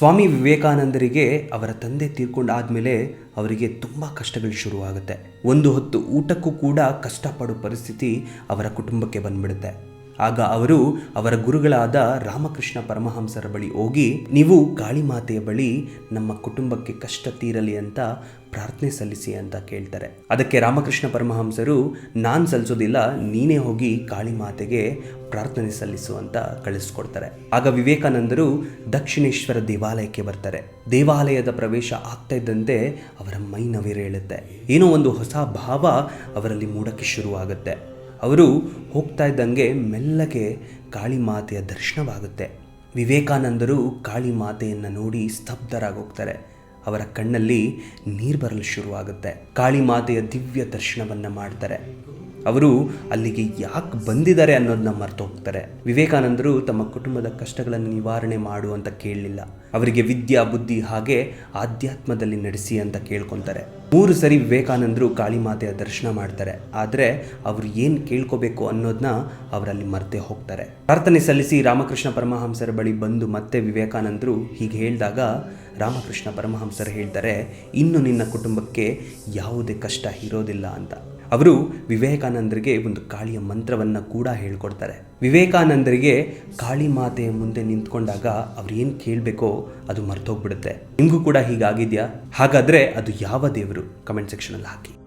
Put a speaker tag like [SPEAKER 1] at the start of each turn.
[SPEAKER 1] ಸ್ವಾಮಿ ವಿವೇಕಾನಂದರಿಗೆ ಅವರ ತಂದೆ ತೀರ್ಕೊಂಡಾದ್ಮೇಲೆ ಅವರಿಗೆ ತುಂಬ ಕಷ್ಟಗಳು ಶುರುವಾಗುತ್ತೆ. ಒಂದು ಹೊತ್ತು ಊಟಕ್ಕೂ ಕೂಡ ಕಷ್ಟಪಡೋ ಪರಿಸ್ಥಿತಿ ಅವರ ಕುಟುಂಬಕ್ಕೆ ಬಂದ್ಬಿಡುತ್ತೆ. ಆಗ ಅವರು ಅವರ ಗುರುಗಳಾದ ರಾಮಕೃಷ್ಣ ಪರಮಹಂಸರ ಬಳಿ ಹೋಗಿ, ನೀವು ಕಾಳಿಮಾತೆಯ ಬಳಿ ನಮ್ಮ ಕುಟುಂಬಕ್ಕೆ ಕಷ್ಟ ತೀರಲಿ ಅಂತ ಪ್ರಾರ್ಥನೆ ಸಲ್ಲಿಸಿ ಅಂತ ಕೇಳ್ತಾರೆ. ಅದಕ್ಕೆ ರಾಮಕೃಷ್ಣ ಪರಮಹಂಸರು, ನಾನು ಸಲ್ಲಿಸೋದಿಲ್ಲ ನೀನೇ ಹೋಗಿ ಕಾಳಿಮಾತೆಗೆ ಪ್ರಾರ್ಥನೆ ಸಲ್ಲಿಸು ಅಂತ ಕಳಿಸ್ಕೊಡ್ತಾರೆ. ಆಗ ವಿವೇಕಾನಂದರು ದಕ್ಷಿಣೇಶ್ವರ ದೇವಾಲಯಕ್ಕೆ ಬರ್ತಾರೆ. ದೇವಾಲಯದ ಪ್ರವೇಶ ಆಗ್ತಾ ಇದ್ದಂತೆ ಅವರ ಮೈ ನವಿರೇಳುತ್ತೆ. ಏನೋ ಒಂದು ಹೊಸ ಭಾವ ಅವರಲ್ಲಿ ಮೂಡಕ್ಕೆ ಶುರುವಾಗುತ್ತೆ. ಅವರು ಹೋಗ್ತಾ ಇದ್ದಂಗೆ ಮೆಲ್ಲಗೆ ಕಾಳಿ ಮಾತೆಯ ದರ್ಶನವಾಗುತ್ತೆ. ವಿವೇಕಾನಂದರು ಕಾಳಿ ಮಾತೆಯನ್ನು ನೋಡಿ ಸ್ತಬ್ಧರಾಗೋಗ್ತಾರೆ. ಅವರ ಕಣ್ಣಲ್ಲಿ ನೀರು ಬರಲು ಶುರುವಾಗುತ್ತೆ. ಕಾಳಿ ಮಾತೆಯ ದಿವ್ಯ ದರ್ಶನವನ್ನು ಮಾಡ್ತಾರೆ. ಅವರು ಅಲ್ಲಿಗೆ ಯಾಕೆ ಬಂದಿದ್ದಾರೆ ಅನ್ನೋದನ್ನ ಮರ್ತು ಹೋಗ್ತಾರೆ ವಿವೇಕಾನಂದರು ತಮ್ಮ ಕುಟುಂಬದ ಕಷ್ಟಗಳನ್ನು ನಿವಾರಣೆ ಮಾಡು ಅಂತ ಕೇಳಲಿಲ್ಲ. ಅವರಿಗೆ ವಿದ್ಯಾ, ಬುದ್ಧಿ ಹಾಗೆ ಆಧ್ಯಾತ್ಮದಲ್ಲಿ ನಡೆಸಿ ಅಂತ ಕೇಳ್ಕೊತಾರೆ. ಮೂರು ಸರಿ ವಿವೇಕಾನಂದರು ಕಾಳಿಮಾತೆಯ ದರ್ಶನ ಮಾಡ್ತಾರೆ. ಆದರೆ ಅವರು ಏನು ಕೇಳ್ಕೋಬೇಕು ಅನ್ನೋದನ್ನ ಅವರಲ್ಲಿ ಮರೆತೇ ಹೋಗ್ತಾರೆ. ಪ್ರಾರ್ಥನೆ ಸಲ್ಲಿಸಿ ರಾಮಕೃಷ್ಣ ಪರಮಹಂಸರ ಬಳಿ ಬಂದು ಮತ್ತೆ ವಿವೇಕಾನಂದರು ಹೀಗೆ ಹೇಳಿದಾಗ ರಾಮಕೃಷ್ಣ ಪರಮಹಂಸರು ಹೇಳ್ತಾರೆ, ಇನ್ನು ನಿನ್ನ ಕುಟುಂಬಕ್ಕೆ ಯಾವುದೇ ಕಷ್ಟ ಇರೋದಿಲ್ಲ ಅಂತ. ಅವರು ವಿವೇಕಾನಂದರಿಗೆ ಒಂದು ಕಾಳಿಯ ಮಂತ್ರವನ್ನು ಕೂಡ ಹೇಳ್ಕೊಡ್ತಾರೆ. ವಿವೇಕಾನಂದರಿಗೆ ಕಾಳಿ ಮಾತೆಯ ಮುಂದೆ ನಿಂತ್ಕೊಂಡಾಗ ಅವ್ರು ಏನು ಕೇಳಬೇಕೋ ಅದು ಮರ್ತೋಗ್ಬಿಡುತ್ತೆ. ನಿಮಗೂ ಕೂಡ ಹೀಗಾಗಿದೆಯಾ? ಹಾಗಾದರೆ ಅದು ಯಾವ ದೇವರು? ಕಮೆಂಟ್ ಸೆಕ್ಷನಲ್ಲಿ ಹಾಕಿ.